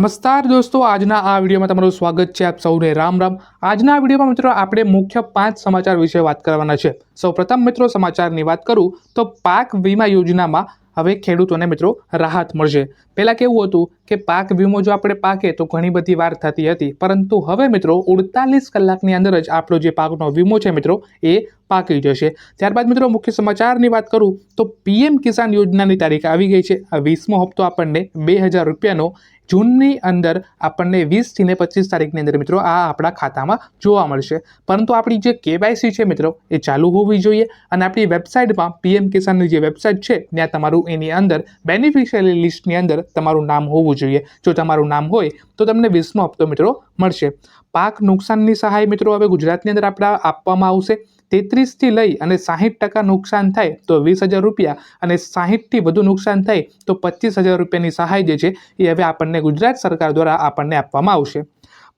નમસ્કાર દોસ્તો, આજના આ વિડીયોમાં તમારું સ્વાગત છે આપ સૌને રામ રામ. આજના વિડીયોમાં મિત્રો આપણે મુખ્ય પાંચ સમાચાર વિશે વાત કરવાના છે. સૌપ્રથમ મિત્રો સમાચારની વાત કરું તો પાક વીમા યોજનામાં હવે ખેડૂતોને મિત્રો રાહત મળશે. પહેલાં કેવું હતું કે પાક વીમો જો આપણે પાકે તો ઘણી બધી વાર થતી હતી. પરંતુ હવે મિત્રો, ઉડતાલીસ કલાકની અંદર જ આપણો જે પાકનો વીમો છે મિત્રો, એ પાકી જશે ત્યારબાદ મિત્રો મુખ્ય સમાચારની વાત કરું તો પીએમ કિસાન યોજનાની તારીખ આવી ગઈ છે. આ વીસમો હપ્તો આપણને બે હજાર રૂપિયાનો જૂનની અંદર આપણને વીસથી ને પચીસ તારીખની અંદર મિત્રો આ આપણા ખાતામાં જોવા મળશે. પરંતુ આપણી જે કેવાયસી છે મિત્રો એ ચાલુ હોવી જોઈએ અને આપણી વેબસાઇટમાં પીએમ કિસાનની જે વેબસાઇટ છે ત્યાં તમારું એની અંદર બેનિફિશિયરી લિસ્ટની અંદર તમારું નામ હોવું જોઈએ. જો તમારું નામ હોય તો તમને વીસમો હપ્તો મિત્રો મળશે. પાક નુકસાનની સહાય મિત્રો હવે ગુજરાતની અંદર આપણા આપવામાં આવશે. તેત્રીસથી લઈ અને સાહીઠ ટકા નુકસાન થાય તો વીસ હજાર રૂપિયા અને સાહીઠથી વધુ નુકસાન થાય તો પચીસ હજાર રૂપિયાની સહાય જે છે એ હવે આપણને ગુજરાત સરકાર દ્વારા આપણને આપવામાં આવશે.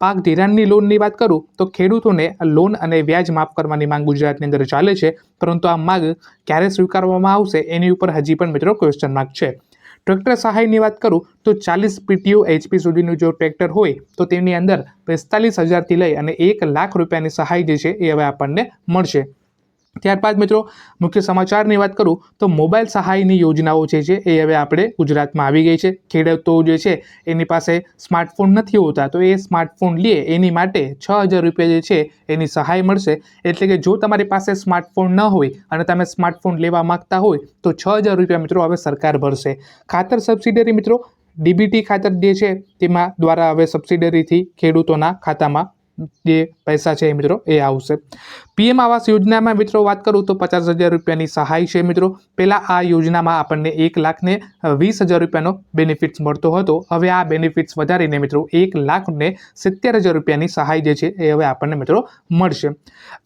પાક ધિરાણની લોનની વાત કરું તો ખેડૂતોને લોન અને વ્યાજ માફ કરવાની માંગ ગુજરાતની અંદર ચાલે છે, પરંતુ આ માંગ ક્યારે સ્વીકારવામાં આવશે એની ઉપર હજી પણ મિત્રો ક્વેશ્ચન માર્ક છે. ટ્રેક્ટર સહાયની વાત કરું, તો ચાલીસ પીટીઓ એચપી સુધીનું જો ટ્રેક્ટર હોય, તો તેની અંદર પિસ્તાલીસ હજારથી લઈ અને એક લાખ રૂપિયાની સહાય જે છે એ હવે આપણને મળશે. ત્યારબાદ મિત્રો, મુખ્ય સમાચારની વાત કરું, તો મોબાઈલ સહાયની યોજનાઓ જે છે, એ હવે આપણે ગુજરાતમાં આવી ગઈ છે. ખેડૂતો જે છે, એની પાસે સ્માર્ટફોન નથી હોતા, તો એ સ્માર્ટફોન લે, એની માટે છ હજાર રૂપિયા જે છે, એની સહાય મળશે. એટલે કે જો તમારી પાસે સ્માર્ટફોન ન હોય અને તમે સ્માર્ટફોન લેવા માંગતા હોય, તો છ હજાર રૂપિયા મિત્રો હવે સરકાર ભરશે. ખાતર સબસિડરી મિત્રો, ડીબીટી ખાતર જે છે, તેમાં દ્વારા હવે સબસિડરીથી ખેડૂતોના ખાતામાં જે પૈસા છે મિત્રો એ આવશે. પીએમ આવાસ યોજનામાં મિત્રો વાત કરું તો પચાસ હજાર રૂપિયાની સહાય છે મિત્રો. પહેલાં આ યોજનામાં આપણને એક લાખને વીસ હજાર રૂપિયાનો બેનિફિટ્સ મળતો હતો. હવે આ બેનિફિટ્સ વધારીને મિત્રો એક લાખને સિત્તેર હજાર રૂપિયાની સહાય જે છે એ હવે આપણને મિત્રો મળશે.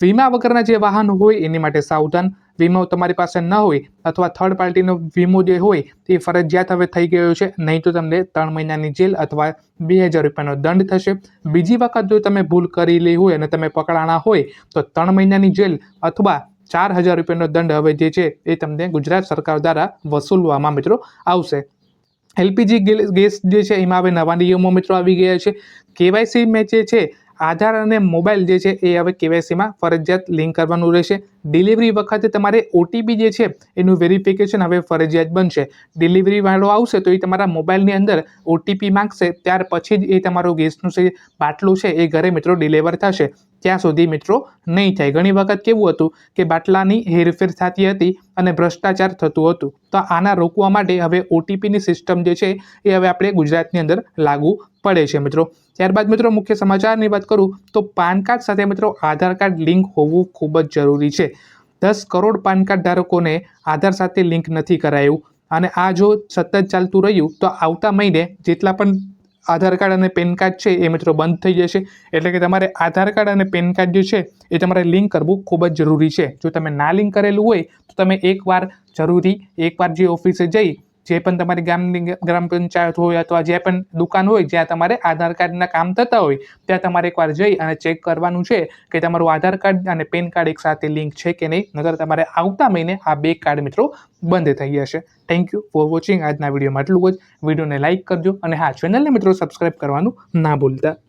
વીમા વગરના જે વાહન હોય એની માટે સાવધાન વીમો તમારી પાસે ન હોય અથવા થર્ડ પાર્ટીનો વીમો જે હોય તે ફરજિયાત હવે થઈ ગયો છે. નહીં તો તમને ત્રણ મહિનાની જેલ અથવા બે હજાર રૂપિયાનો દંડ થશે. બીજી વખત જો તમે ભૂલ કરેલી હોય અને તમે પકડાણા હોય, તો ત્રણ મહિનાની જેલ અથવા ચાર હજાર રૂપિયાનો દંડ હવે જે છે, એ તમને ગુજરાત સરકાર દ્વારા વસૂલવામાં મિત્રો આવશે. એલપીજી ગેસ જે છે, એમાં હવે નવા નિયમો મિત્રો આવી ગયા છે. કેવાયસી મેં જે છે આધાર અને મોબાઈલ જે છે એ હવે કેવાયસીમાં ફરજિયાત લિંક કરવાનું રહેશે. ડિલિવરી વખતે તમારે ઓટીપી જે છે એનું વેરિફિકેશન હવે ફરજિયાત બનશે. ડિલિવરી વાળો આવશે તો એ તમારા મોબાઈલની અંદર ઓટીપી માંગશે, ત્યાર પછી જ એ તમારો ગેસનું જે બાટલું છે એ ઘરે મિત્રો ડિલિવર થશે. ત્યાં સુધી મિત્રો નહીં થાય. ઘણી વખત કેવું હતું કે બાટલાની હેરફેર થતી હતી અને ભ્રષ્ટાચાર થતું હતું. તો આના રોકવા માટે હવે ઓટીપીની સિસ્ટમ જે છે એ હવે આપણે ગુજરાતની અંદર લાગુ પડે છે મિત્રો. ત્યારબાદ મિત્રો મુખ્ય સમાચારની વાત કરું તો પાન કાર્ડ સાથે મિત્રો આધાર કાર્ડ લિંક હોવું ખૂબ જ જરૂરી છે. દસ કરોડ પાન કાર્ડ ધારકોને આધાર સાથે લિંક નથી કરાયું. અને આ જો સતત ચાલતું રહ્યું તો આવતા મહિને જેટલા પણ આધાર કાર્ડ અને પેન કાર્ડ છે એ મિત્રો બંધ થઈ જશે. એટલે કે તમારે આધાર કાર્ડ અને પેન કાર્ડ જે છે એ તમારે લિંક કરવું ખૂબ જ જરૂરી છે. જો તમે ના લિંક કરેલું હોય, તો તમે એકવાર જરૂરી એકવાર જે ઓફિસે જઈ જે પણ તમારી ગામની ગ્રામ પંચાયત હોય અથવા જે પણ દુકાન હોય જ્યાં તમારે આધાર કાર્ડના કામ થતા હોય, ત્યાં તમારે એકવાર જઈ અને ચેક કરવાનું છે કે તમારું આધાર કાર્ડ અને પેન કાર્ડ એક સાથે લિંક છે કે નહીં. નગર તમારે આવતા મહિને આ બે કાર્ડ મિત્રો બંધ થઈ જશે થેન્ક યુ ફોર વોચિંગ આજના વિડીયોમાં આટલું જ. વિડીયોને લાઇક કરજો અને હા ચેનલને મિત્રો સબસ્ક્રાઈબ કરવાનું ના ભૂલતા.